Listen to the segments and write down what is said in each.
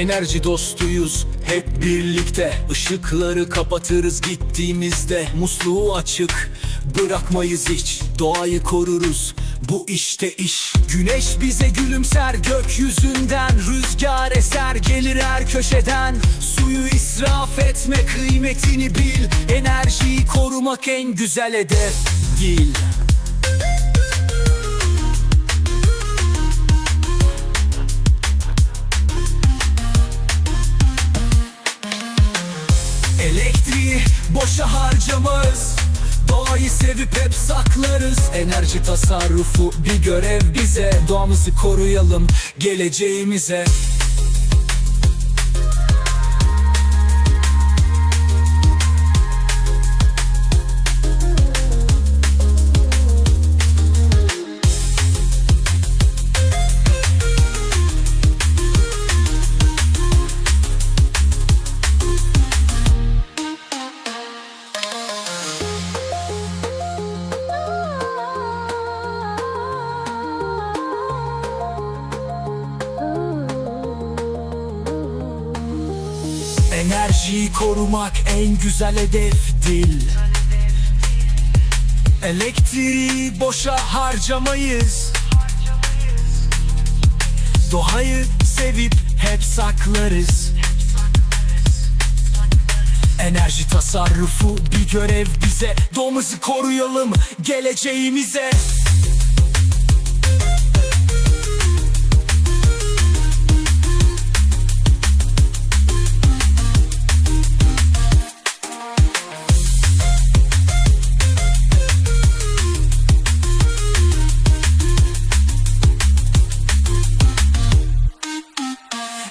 Enerji dostuyuz hep birlikte. Işıkları kapatırız gittiğimizde. Musluğu açık bırakmayız hiç. Doğayı koruruz bu işte iş. Güneş bize gülümser gökyüzünden. Rüzgar eser gelir her köşeden. Suyu israf etme kıymetini bil. Enerjiyi korumak en güzel hedef Gil Elektriği boşa harcamaz. Doğayı sevip hep saklarız. Enerji tasarrufu bir görev bize. Doğamızı koruyalım geleceğimize Enerjiyi korumak en güzel hedef dil Elektriği boşa harcamayız. Doğayı sevip hep saklarız. Enerji tasarrufu bir görev bize. Doğumuzu koruyalım geleceğimize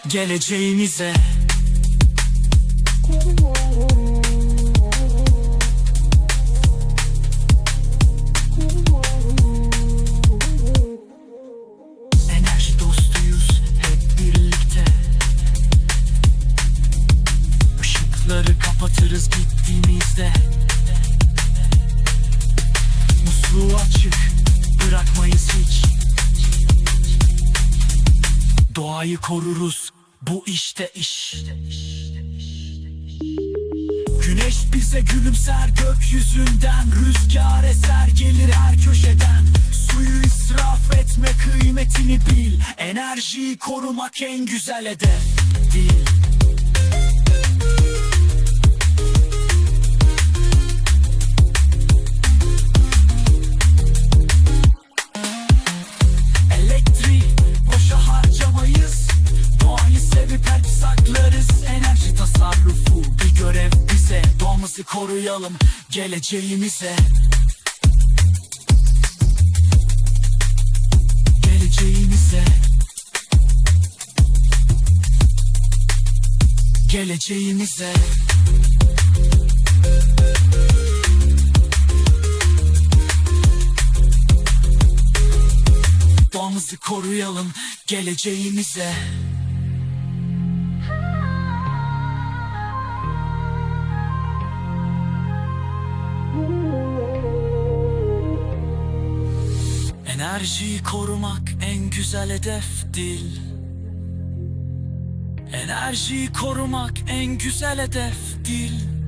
Geleceğimize. Enerji dostuyuz hep birlikte. Işıkları kapatırız gittiğimizde. Musluğu açık bırakmayız hiç. Doğayı koruruz bu işte iş. Güneş bize gülümser gökyüzünden Rüzgar eser gelir her köşeden. Suyu israf etme kıymetini bil Enerjiyi korumak en güzel hedef. Değil Doğamızı koruyalım geleceğimize. Geleceğimize. Geleceğimize. Doğamızı koruyalım geleceğimize Enerjiyi korumak en güzel hedef değil. Enerjiyi korumak en güzel hedef değil